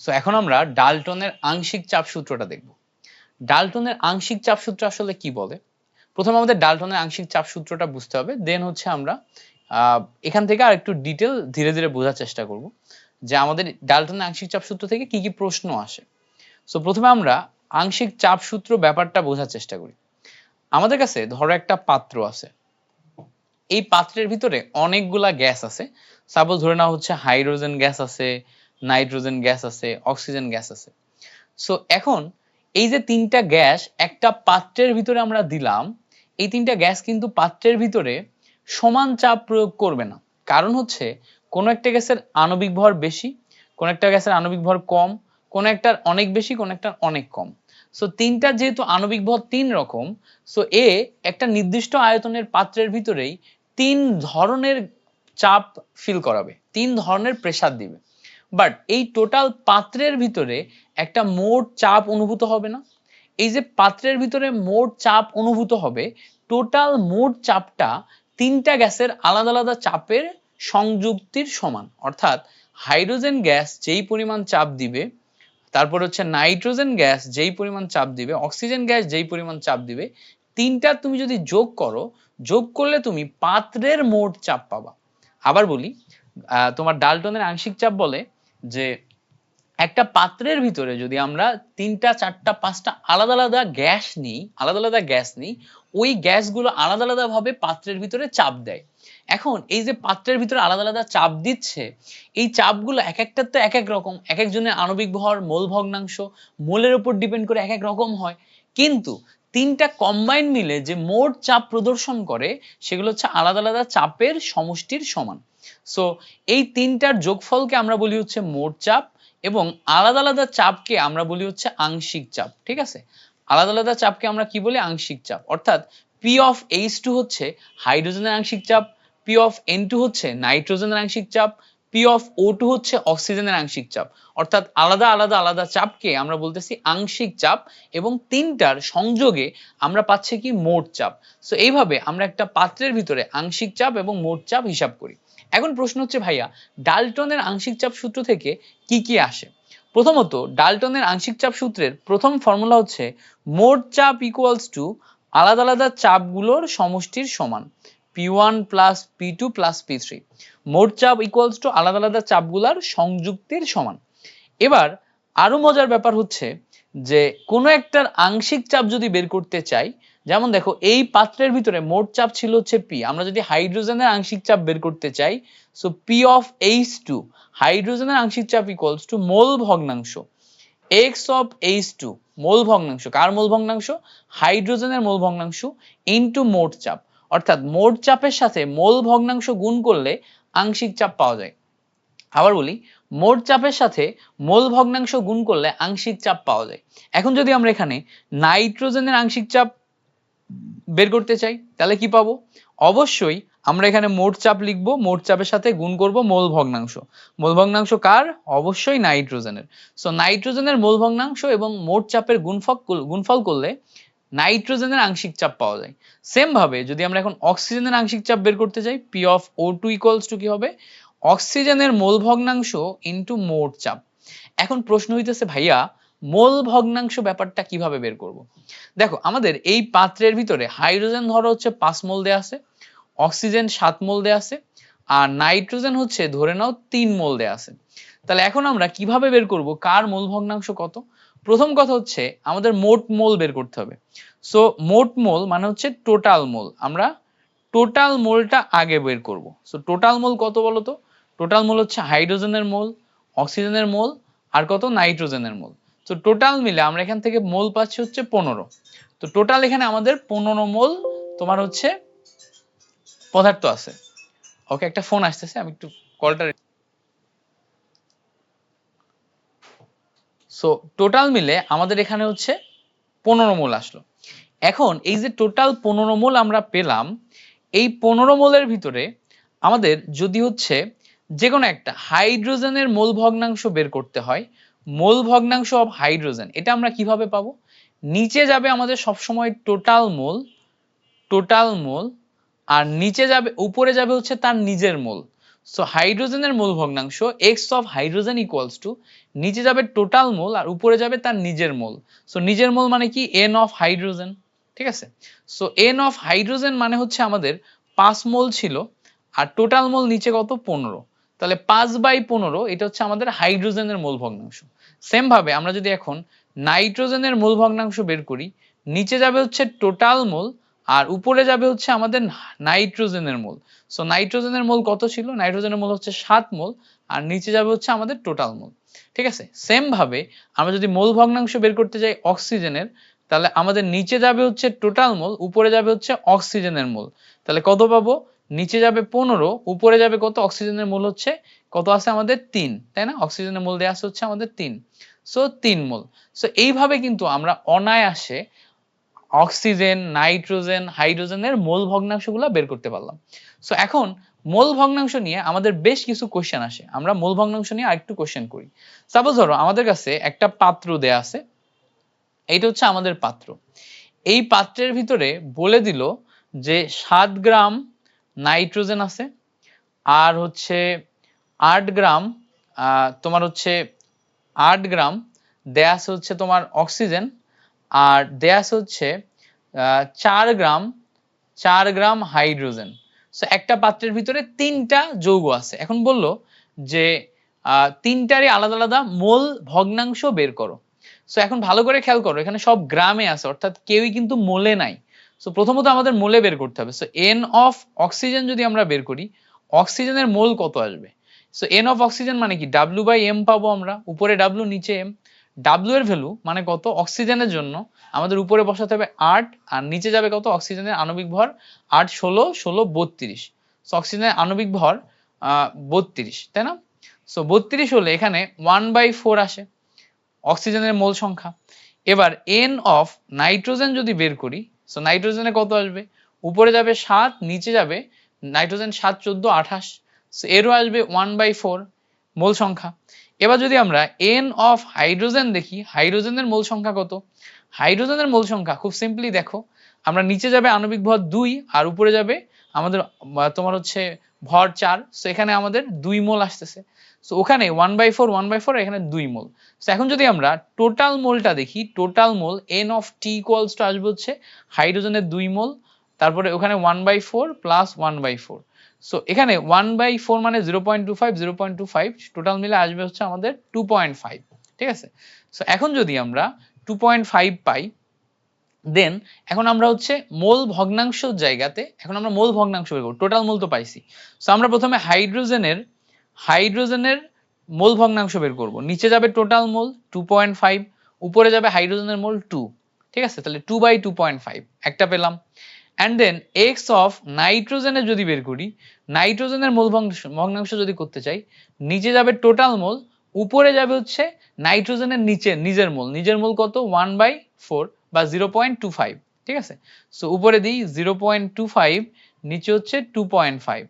So এখন আমরা ডালটনের আংশিক চাপ সূত্রটা দেখব। ডালটনের আংশিক চাপ সূত্র আসলে কি বলে? প্রথমে আমাদের ডালটনের আংশিক চাপ সূত্রটা বুঝতে হবে দেন হচ্ছে আমরা এখান থেকে আর একটু ডিটেল ধীরে ধীরে বোঝার চেষ্টা করব যে আমাদের ডালটনের আংশিক চাপ সূত্র থেকে কি কি প্রশ্ন আসে। সো প্রথমে আমরা আংশিক চাপ সূত্র ব্যাপারটা বোঝার চেষ্টা করি। আমাদের কাছে ধরো একটা পাত্র আছে। এই পাত্রের ভিতরে অনেকগুলা গ্যাস আছে। সাপোজ ধরে নাও হচ্ছে হাইড্রোজেন গ্যাস আছে নাইট্রোজেন গ্যাস আছে, অক্সিজেন গ্যাস আছে। সো এখন এই যে তিনটা গ্যাস, একটা পাত্রের ভিতরে আমরা দিলাম, এই তিনটা গ্যাস কিন্তু পাত্রের ভিতরে সমান চাপ প্রয়োগ করবে না। কারণ হচ্ছে, কোন একটা গ্যাসের আণবিক ভর বেশি, কোন একটা গ্যাসের আণবিক ভর কম, কোন একটার অনেক বেশি, কোন একটার অনেক কম। সো তিনটা যেহেতু আণবিক ভর তিন রকম সো এ একটা নির্দিষ্ট আয়তনের পাত্রের ভিতরেই তিন ধরনের চাপ ফিল করাবে, তিন ধরনের প্রেসার দিবে। বাট এই টোটাল পাত্রের ভিতরে একটা মোট চাপ অনুভূত হবে না? এই যে পাত্রের ভিতরে মোট চাপ অনুভূত হবে টোটাল মোট চাপটা তিনটা গ্যাসের আলাদা আলাদা চাপের সংযুক্তির সমান। অর্থাৎ হাইড্রোজেন গ্যাস যেই পরিমাণ চাপ দিবে, তারপর হচ্ছে নাইট্রোজেন গ্যাস যেই পরিমাণ চাপ দিবে, অক্সিজেন গ্যাস যেই পরিমাণ চাপ দিবে, তিনটা তুমি যদি যোগ করো, যোগ করলে তুমি পাত্রের মোট চাপ পাবা। আবার বলি তোমার ডালটনের আংশিক চাপ বলে যে একটা পাত্রের ভিতরে যদি আমরা তিনটা, চারটা, পাঁচটা আলাদা আলাদা গ্যাস নিই, আলাদা আলাদা গ্যাস নিই, ওই গ্যাসগুলো আলাদা আলাদা ভাবে পাত্রের ভিতরে চাপ দেয়। এখন এই যে পাত্রের ভিতরে আলাদা আলাদা চাপ দিচ্ছে, এই চাপগুলো এক একটার তো এক এক রকম এক একজনের আণবিক ভর, মোল ভগ্নাংশ, মোলের উপর ডিপেন্ড করে এক এক রকম হয়। কিন্তু তিনটা কম্বাইন মিলে যে মোট চাপ প্রদর্শন করে, সেগুলো হচ্ছে আলাদা আলাদা চাপের সমষ্টির সমান। সো এই তিনটার যোগফলকে আমরা বলি হচ্ছে মোট চাপ এবং আলাদা আলাদা চাপকে আমরা বলি হচ্ছে আংশিক চাপ, ঠিক আছে? আলাদা আলাদা চাপকে আমরা কি বলি? আংশিক চাপ। অর্থাৎ পি অফ এইচ টু হচ্ছে হাইড্রোজেনের আংশিক চাপ পি অফ এন টু হচ্ছে নাইট্রোজেনের আংশিক চাপ পি অফ ও টু হচ্ছে অক্সিজেনের আংশিক চাপ। অর্থাৎ আলাদা আলাদা আলাদা চাপকে আমরা বলতেছি আংশিক চাপ এবং তিনটার সংযোগে আমরা পাচ্ছি কি? মোট চাপ। সো এইভাবে আমরা একটা পাত্রের ভিতরে আংশিক চাপ এবং মোট চাপ হিসাব করি। এখন প্রশ্ন হচ্ছে, ভাইয়া, ডালটনের আংশিক চাপ সূত্র থেকে কি কি আসে? প্রথমত, ডালটনের আংশিক চাপ সূত্রের প্রথম ফর্মুলা হচ্ছে, মোট চাপ ইকুয়ালস টু আলাদা আলাদা চাপগুলোর সমষ্টির সমান P one plus P two plus P three মোট চাপ ইকুয়ালস টু আলাদা আলাদা চাপগুলার সংযুক্তির সমান। এবার আরও মজার ব্যাপার হচ্ছে যে, কোনো একটার আংশিক চাপ যদি বের করতে চাই যেমন দেখো, এই পাত্রের ভিতরে মোট চাপ ছিল হচ্ছে পি আমরা যদি হাইড্রোজেনের আংশিক চাপ বের করতে চাই so P of H two হাইড্রোজেনের আংশিক চাপ ইকুয়ালস টু মোল ভগ্নাংশ। X of H two mole ভগ্নাংশ। কার মোল ভগ্নাংশ? হাইড্রোজেনের মোল ভগ্নাংশ ইনটু মোট চাপ। অর্থাৎ মোট চাপের সাথে মোল ভগ্নাংশ গুণ করলে আংশিক চাপ পাওয়া যায়। আবার বলি, মোট চাপের সাথে মোল ভগ্নাংশ গুণ করলে আংশিক চাপ পাওয়া যায়। এখন যদি আমরা এখানে নাইট্রোজেনের আংশিক চাপ বের করতে চাই, তাহলে কি পাবো? অবশ্যই আমরা এখানে মোট চাপ লিখব, মোট চাপের সাথে গুণ করব মোল ভগ্নাংশ। মোল ভগ্নাংশ কার? অবশ্যই নাইট্রোজেনের। সো নাইট্রোজেনের মোল ভগ্নাংশ এবং মোট চাপের গুণফল গুণফল করলে নাইট্রোজেনের আংশিক চাপ পাওয়া যায়। সেম ভাবে যদি আমরা এখন অক্সিজেনের আংশিক চাপ বের করতে চাই P of O two equals to কি হবে? অক্সিজেনের মোল ভগ্নাংশ ইনটু মোট চাপ। এখন প্রশ্ন হইতেছে, ভাইয়া মোল ভগ্নাংশ ব্যাপারটা কীভাবে বের করব? দেখো, আমাদের এই পাত্রের ভিতরে হাইড্রোজেন ধরো হচ্ছে পাঁচ মোল দেয়া আছে, অক্সিজেন সাত মোল দেয়া আছে, আর নাইট্রোজেন হচ্ছে ধরে নাও তিন মোল দেয়া আছে। তাহলে এখন আমরা কীভাবে বের করব? কার মোল ভগ্নাংশ কত? প্রথম কথা হচ্ছে আমাদের মোট মোল বের করতে হবে। সো মোট মোল মানে হচ্ছে টোটাল মোল। আমরা টোটাল মোলটা আগে বের করব। সো টোটাল মোল কত বলো তো টোটাল মোল হচ্ছে হাইড্রোজেনের মোল, অক্সিজেনের মোল, আর কত? নাইট্রোজেনের মোল। তো টোটাল মিলে আমরা এখান থেকে মোল পাচ্ছি হচ্ছে পনেরো। তো টোটাল এখানে আমাদের পনেরো মোল তোমার হচ্ছে পদার্থ আছে। ওকে, একটা ফোন আসতেছে, আমি একটু কলটা সো টোটাল মিলে আমাদের এখানে হচ্ছে পনেরো মোল আসলো। এখন এই যে টোটাল পনেরো মোল আমরা পেলাম, এই পনেরো মোলের ভিতরে আমাদের যদি হচ্ছে যে কোনো একটা হাইড্রোজেনের মোল ভগ্নাংশ বের করতে হয় মোল ভগ্নাংশ অফ হাইড্রোজেন এটা আমরা কীভাবে পাবো? নিচে যাবে আমাদের সবসময় টোটাল মোল টোটাল মোল, আর নিচে যাবে, উপরে যাবে হচ্ছে তার নিজের মোল। সো হাইড্রোজেনের মোল ভগ্নাংশ X of hydrogen equals to নিচে যাবে টোটাল মোল, আর উপরে যাবে তার নিজের মোল। সো নিজের মোল মানে কি? এন অফ হাইড্রোজেন ঠিক আছে? সো এন অফ হাইড্রোজেন মানে হচ্ছে আমাদের পাঁচ মোল ছিল, আর টোটাল মোল নিচে কত? পনেরো। তাহলে পাঁচ বাই পনেরো, এটা হচ্ছে আমাদের হাইড্রোজেনের মূল ভগ্নাংশ সেম ভাবে আমরা যদি এখন নাইট্রোজেনের মূল ভগ্নাংশ বের করি, নিচে যাবে হচ্ছে টোটাল মোল আর উপরে যাবে হচ্ছে আমাদের নাইট্রোজেনের মোল। সো নাইট্রোজেনের মোল কত ছিল? নাইট্রোজেনের মোল হচ্ছে সাত মোল আর নিচে যাবে হচ্ছে আমাদের টোটাল মোল। ঠিক আছে? সেম ভাবে আমরা যদি মোল ভগ্নাংশ বের করতে যাই অক্সিজেনের, তাহলে আমাদের নিচে যাবে হচ্ছে টোটাল মোল, উপরে যাবে হচ্ছে অক্সিজেনের মোল। তাহলে কত পাবো? নিচে যাবে পনেরো, উপরে যাবে কত? অক্সিজেনের মোল হচ্ছে কত আছে আমাদের তিন, তাই না? অক্সিজেনের মোল দেওয়া আছে হচ্ছে আমাদের তিন। সো তিন মোল। সো এইভাবে কিন্তু আমরা অনায়াসে অক্সিজেন, নাইট্রোজেন, হাইড্রোজেনের মোল ভগ্নাংশগুলো বের করতে পারলাম। সো এখন মোল ভগ্নাংশ নিয়ে আমাদের বেশ কিছু কোশ্চেন আসে। আমরা মোল ভগ্নাংশ নিয়ে আরেকটু কোশ্চেন করি। সাপোজ ধরো, আমাদের কাছে একটা পাত্র দেয়া আছে। এইটা হচ্ছে আমাদের পাত্র। এই পাত্রের ভিতরে বলে দিল যে সাত গ্রাম নাইট্রোজেন আছে, আর হচ্ছে আট গ্রাম তোমার হচ্ছে আট গ্রাম, দেয়া হচ্ছে তোমার অক্সিজেন, আর দেয়া হচ্ছে চার গ্রাম চার গ্রাম হাইড্রোজেন। সো একটা পাত্রের ভিতরে তিনটা যৌগ আছে। এখন বলল যে তিনটারই আলাদা আলাদা মোল ভগ্নাংশ বের করো। সো এখন ভালো করে খেয়াল করো, এখানে সব গ্রামে আছে, অর্থাৎ কেউই কিন্তু মোলে নাই। সো প্রথমত আমাদের মোলে বের করতে হবে। সো এন অফ অক্সিজেন যদি আমরা বের করি অক্সিজেনের মোল কত আসবে? সো এন অফ অক্সিজেন মানে কি? ডাব্লিউ বাই এম পাবো আমরা, উপরে ডাব্লিউ নিচে এম ডাব্লিউ এর ভ্যালু মানে কত? অক্সিজেনের জন্য। আমাদের উপরে বসাতে হবে আট, আর নিচে যাবে কত? অক্সিজেনের আণবিক ভর আট, ষোলো ষোলো, বত্রিশ। সো অক্সিজেনের আণবিক ভর বত্রিশ, তাই না? সো বত্রিশ হলে এখানে ওয়ান বাই ফোর আসে অক্সিজেনের মোল সংখ্যা। এবার এন অফ নাইট্রোজেন যদি বের করি সো নাইট্রোজেনে কত আসবে? উপরে যাবে সাত, নিচে যাবে নাইট্রোজেন সাত, চোদ্দ, আঠাশ। সো এরও আসবে ওয়ান বাই ফোর মোল সংখ্যা। এবার যদি আমরা এন অফ হাইড্রোজেন দেখি হাইড্রোজেনের মোল সংখ্যা কত? হাইড্রোজেনের মোল সংখ্যা, খুব সিম্পলি দেখো, আমরা নিচে যাবে আণবিক ভর দুই, আর উপরে যাবে আমাদের তোমার হচ্ছে ভর চার সো এখানে আমাদের দুই মোল আসতেছে। সো ওখানে one by four one by four এখানে দুই মোল। সো এখন যদি আমরা টোটাল মোলটা দেখি total mole N of T equals to আসবে হচ্ছে হাইড্রোজেনের দুই মোল, তারপরে ওখানে one by four plus one by four so এখানে ওয়ান বাই ফোর মানে zero point two five zero point two five total মিলে আসবে হচ্ছে আমাদের টু পয়েন্ট ফাইভ ঠিক আছে? সো এখন যদি আমরা টু পয়েন্ট ফাইভ পাই দেন এখন আমরা হচ্ছে মোল ভগ্নাংশ জায়গাতে, এখন আমরা মোল ভগ্নাংশ বের করব। টোটাল মোল তো পাইছি। সো আমরা প্রথমে হাইড্রোজেনের হাইড্রোজেনের মোল ভগ্নাংশ বের করব। নিচে যাবে total mole two point five উপরে যাবে হাইড্রোজেনের মোল টু ঠিক আছে? তাহলে two by two point five একটা পেলাম। অ্যান্ড দেন এক্স অফ নাইট্রোজেনের যদি বের করি নাইট্রোজেনের মোল ভগ্নাংশ যদি করতে চাই, নিচে যাবে টোটাল মোল, উপরে যাবে হচ্ছে নাইট্রোজেনের নিচে, নিজের মোল। নিজের মোল কত? ওয়ান বাই ফোর বা জিরো পয়েন্ট টু ফাইভ ঠিক আছে? সো উপরে দিই জিরো পয়েন্ট টু ফাইভ নিচে হচ্ছে টু পয়েন্ট ফাইভ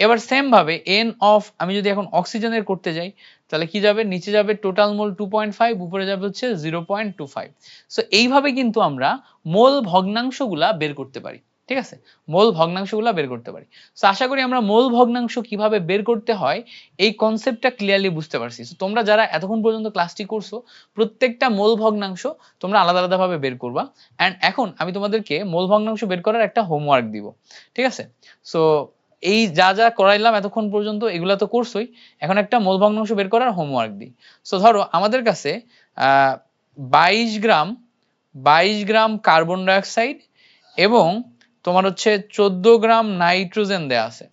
এবার সেম ভাবে এন অফ আমি যদি এখন অক্সিজেনের করতে যাই, তাহলে কি যাবে? নিচে যাবে total mole two point five উপরে যাবে হচ্ছে zero point two five so এইভাবে কিন্তু আমরা মোল ভগ্নাংশগুলা বের করতে পারি। ঠিক আছে? মোল ভগ্নাংশগুলো বের করতে পারি। সো আশা করি আমরা মোল ভগ্নাংশ কীভাবে বের করতে হয় এই কনসেপ্টটা ক্লিয়ারলি বুঝতে পারছি। So, তোমরা যারা এতক্ষণ পর্যন্ত ক্লাসটি করছ প্রত্যেকটা মোল ভগ্নাংশ তোমরা আলাদা আলাদা ভাবে বের করবা। অ্যান্ড এখন আমি তোমাদেরকে মোল ভগ্নাংশ বের করার একটা হোমওয়ার্ক দিব। ঠিক আছে? সো এই যা যা করাইলাম এতক্ষণ পর্যন্ত এগুলা তো করছোই। এখন একটা মোল ভগ্নাংশ বের করার হোমওয়ার্ক দিই। সো ধরো আমাদের কাছে বাইশ গ্রাম বাইশ গ্রাম কার্বন ডাইঅক্সাইড এবং তোমার হচ্ছে চোদ্দ গ্রাম নাইট্রোজেন দেয়া আছে।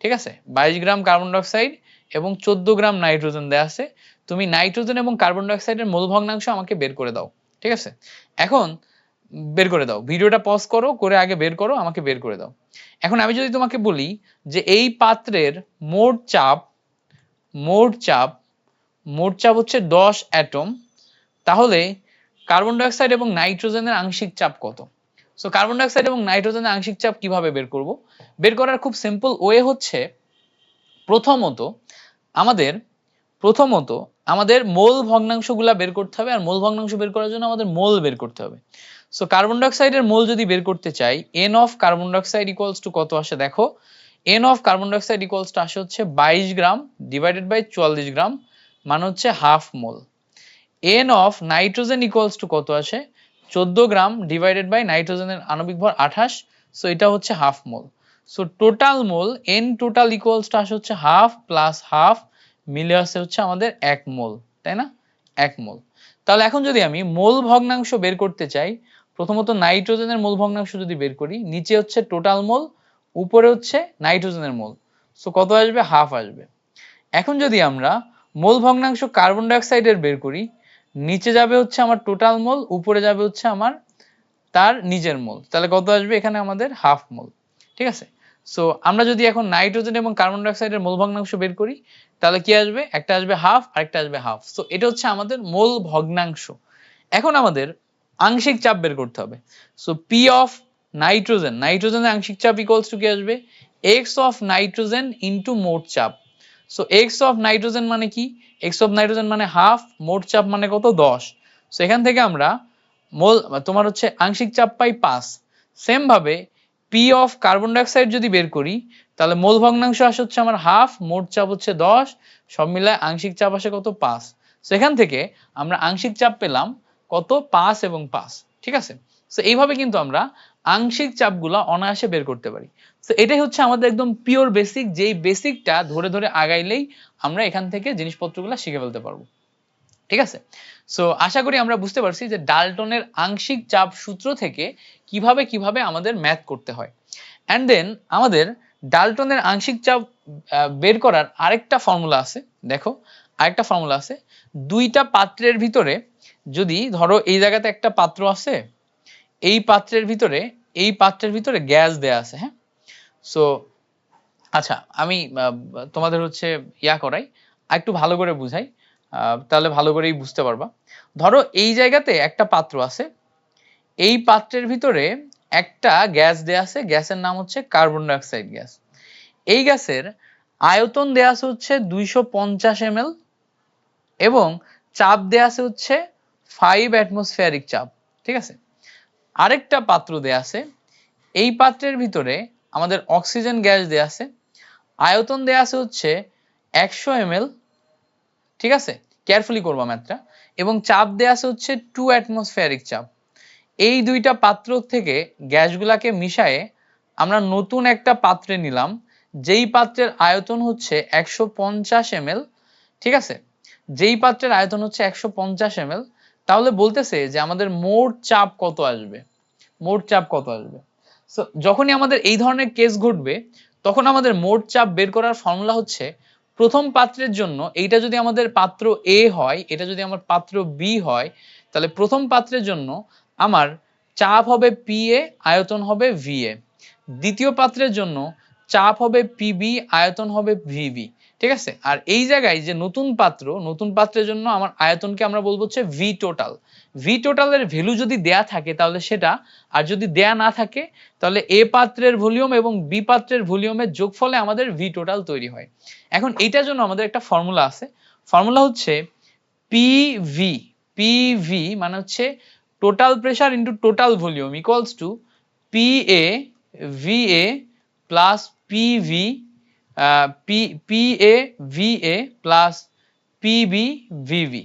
ঠিক আছে? বাইশ গ্রাম কার্বন ডাইঅক্সাইড এবং চোদ্দ গ্রাম নাইট্রোজেন দেয়া আছে। তুমি নাইট্রোজেন এবং কার্বন ডাইঅক্সাইডের মোল ভগ্নাংশ আমাকে বের করে দাও। ঠিক আছে? এখন বের করে দাও। ভিডিওটা পজ করো, করে আগে বের করো, আমাকে বের করে দাও। এখন আমি যদি তোমাকে বলি যে এই পাত্রের মোট চাপ মোট চাপ মোট চাপ হচ্ছে দশ অ্যাটম, তাহলে কার্বন ডাইঅক্সাইড এবং নাইট্রোজেনের আংশিক চাপ কত? সো কার্বন ডাইঅক্সাইড এবং নাইট্রোজেনের আংশিক চাপ কীভাবে বের করব? বের করার খুব সিম্পল ওয়ে হচ্ছে, প্রথমত আমাদের প্রথমত আমাদের মোল ভগ্নাংশগুলা বের করতে হবে আর মোল ভগ্নাংশ বের করার জন্য আমাদের মোল বের করতে হবে। সো কার্বন ডাইঅক্সাইডের মোল যদি বের করতে চাই N of carbon dioxide equals to কত আসে দেখো? N of carbon dioxide equals to আসে হচ্ছে বাইশ গ্রাম ডিভাইডেড বাই চুয়াল্লিশ গ্রাম মানে হচ্ছে half mole. N of nitrogen equals to কত আসে? চোদ্দ গ্রাম ডিভাইডেড বাই নাইট্রোজেনের আণবিক ভর আঠাশ সো এটা হচ্ছে half mole so total mole N total equals আসে হচ্ছে হাফ প্লাস হাফ মিলে আসে হচ্ছে আমাদের এক মোল তাই না? এক মোল তাহলে এখন যদি আমি মোল ভগ্নাংশ বের করতে চাই, প্রথমত নাইট্রোজেনের মোল ভগ্নাংশ যদি বের করি, নিচে হচ্ছে টোটাল মোল উপরে হচ্ছে নাইট্রোজেনের মোল সো কত আসবে? হাফ আসবে। এখন যদি আমরা মোল ভগ্নাংশ কার্বন ডাইঅক্সাইডের বের করি নিচে যাবে হচ্ছে আমার টোটাল মোল উপরে যাবে হচ্ছে আমার তার নিজের মোল তাহলে কত আসবে? এখানে আমাদের হাফ মোল ঠিক আছে? সো আমরা যদি এখন নাইট্রোজেন এবং কার্বন ডাইঅক্সাইডের মোল ভগ্নাংশ বের করি, তাহলে কি আসবে? একটা আসবে হাফ আর একটা আসবে হাফ সো এটা হচ্ছে আমাদের মোল ভগ্নাংশ। এখন আমাদের আংশিক চাপ বের করতে হবে। সো পি অফ নাইট্রোজেন নাইট্রোজেনের আংশিক চাপ ইকুয়ালস টু কি আসবে? এক্স অফ নাইট্রোজেন ইনটু মোট চাপ। সো এক্স অফ নাইট্রোজেন মানে কি? এক্স অফ নাইট্রোজেন মানে হাফ মোট চাপ মানে কত? দশ। সো এখান থেকে আমরা মোল, তোমার হচ্ছে আংশিক চাপ পাই পাঁচ। সেম ভাবে পি অফ কার্বন ডাইঅক্সাইড যদি বের করি, তাহলে মোল ভগ্নাংশ আসে হচ্ছে আমার হাফ মোট চাপ হচ্ছে দশ, সব মিলায় আংশিক চাপ আসে কত? পাঁচ। সেখান থেকে আমরা আংশিক চাপ পেলাম কত? পাঁচ এবং পাঁচ। ঠিক আছে? সো এইভাবে কিন্তু আমরা আংশিক চাপগুলো অনায়াসে বের করতে পারি। তো এটাই হচ্ছে আমাদের একদম পিওর বেসিক যেই বেসিকটা ধরে ধরে আগাইলেই আমরা এখান থেকে জিনিসপত্রগুলো শিখে ফেলতে পারব। ঠিক আছে? সো আশা করি আমরা বুঝতে পারছি যে ডালটনের আংশিক চাপ সূত্র থেকে কীভাবে কীভাবে আমাদের ম্যাথ করতে হয়। অ্যান্ড দেন আমাদের ডালটনের আংশিক চাপ বের করার আরেকটা ফর্মুলা আছে। দেখো, আরেকটা ফর্মুলা আছে। দুইটা পাত্রের ভিতরে যদি ধরো এই জায়গাতে একটা পাত্র আছে, এই পাত্রের ভিতরে, এই পাত্রের ভিতরে গ্যাস দেয়া আছে হ্যাঁ? সো আচ্ছা আমি তোমাদের হচ্ছে ইয়া করাই একটু ভালো করে বুঝাই তাহলে ভালো করেই বুঝতে পারবা। ধরো এই জায়গাতে একটা পাত্র আছে, এই পাত্রের ভিতরে একটা গ্যাস দেয়া আছে, গ্যাসের নাম হচ্ছে কার্বন ডাইঅক্সাইড গ্যাস। এই গ্যাসের আয়তন দেয়া আছে হচ্ছে দুইশো পঞ্চাশ এম এবং চাপ দেয়া আছে হচ্ছে ফাইভ অ্যাটমসফিয়ারিক চাপ, ঠিক আছে? আরেকটা পাত্র দেয়া আছে, এই পাত্রের ভিতরে আমাদের অক্সিজেন গ্যাস দেয়া আছে, আয়তন দেয়া আছে হচ্ছে একশো এম ঠিক আছে? কেয়ারফুলি করবা ম্যাথটা এবং চাপ দেয়া আছে হচ্ছে টু অ্যাটমসফিয়ারিক চাপ। এই দুইটা পাত্র থেকে গ্যাসগুলাকে মিশায়ে আমরা নতুন একটা পাত্রে নিলাম, যেই পাত্রের আয়তন হচ্ছে একশো পঞ্চাশ ঠিক আছে? যেই পাত্রের আয়তন হচ্ছে একশো পঞ্চাশ তাহলে বলতেছে যে আমাদের মোট চাপ কত আসবে? মোট চাপ কত আসবে? যখনই আমাদের এই ধরনের কেস ঘটবে, তখন আমাদের মোট চাপ বের করার ফর্মুলা হচ্ছে প্রথম পাত্রের জন্য এইটা যদি আমাদের পাত্র এ হয়, এটা যদি আমার পাত্র বি হয়, তাহলে প্রথম পাত্রের জন্য আমার চাপ হবে পি এ আয়তন হবে ভি এ দ্বিতীয় পাত্রের জন্য চাপ হবে পিবি আয়তন হবে ভিবি ঠিক আছে? আর এই জায়গায় যে নতুন পাত্র, নতুন পাত্রের জন্য আমার আয়তনকে আমরা বলব হচ্ছে ভি টোটাল ভি টোটালের ভ্যালু যদি দেয়া থাকে তাহলে সেটা, আর যদি দেয়া না থাকে, তাহলে এ পাত্রের ভলিউম এবং বি পাত্রের ভলিউমের যোগফলে আমাদের ভি টোটাল তৈরি হয়। এখন এইটার জন্য আমাদের একটা ফর্মুলা আছে। ফর্মুলা হচ্ছে পিভি পিভি মানে হচ্ছে total pressure into total volume equals to P A V A plus PV P A V A plus PB VV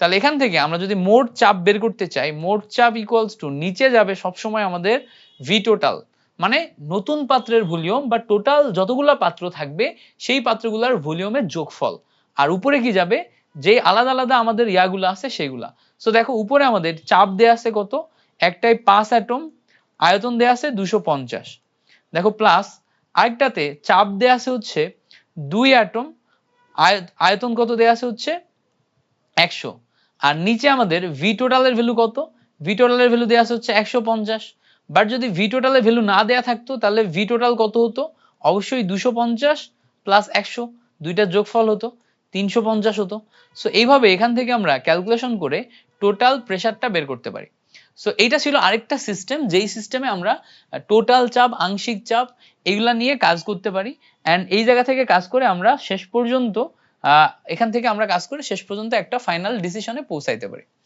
তাহলে এখান থেকে আমরা যদি মোট চাপ বের করতে চাই, মোট চাপ ইকুয়ালস টু নিচে যাবে সবসময় আমাদের ভি টোটাল মানে নতুন পাত্রের ভলিউম বা টোটাল যতগুলা পাত্র থাকবে, সেই পাত্রগুলার ভলিউমের যোগফল। আর উপরে কি যাবে? যে আলাদা আলাদা আমাদের ইয়াগুলো আছে সেগুলা। সো দেখো, উপরে আমাদের চাপ দেয়া আছে কত? একটাই পাঁচ অ্যাটম আয়তন দেয়া আছে দুশো পঞ্চাশ। দেখো প্লাস আরেকটাতে চাপ দেয়া আছে হচ্ছে দুই অ্যাটম আয়তন কত দেয়া আছে হচ্ছে একশো। আর নিচে আমাদের ভি টোটালের ভ্যালু কত? ভি টোটালের ভ্যালু দেওয়া আছে হচ্ছে একশো পঞ্চাশ। বাট যদি ভি টোটালের ভ্যালু না দেয়া থাকতো, তাহলে ভি টোটাল কত হতো? অবশ্যই দুশো পঞ্চাশ প্লাস একশো। দুইটার যোগফল হতো, তিনশো পঞ্চাশ হতো। সো এইভাবে এখান থেকে আমরা ক্যালকুলেশন করে টোটাল প্রেসারটা বের করতে পারি। সো এইটা ছিল আরেকটা সিস্টেম যেই সিস্টেমে আমরা টোটাল চাপ, আংশিক চাপ এগুলা নিয়ে কাজ করতে পারি। অ্যান্ড এই জায়গা থেকে কাজ করে আমরা শেষ পর্যন্ত এখান থেকে আমরা কাজ করে শেষ পর্যন্ত একটা ফাইনাল ডিসিশনে পৌঁছাইতে পারি।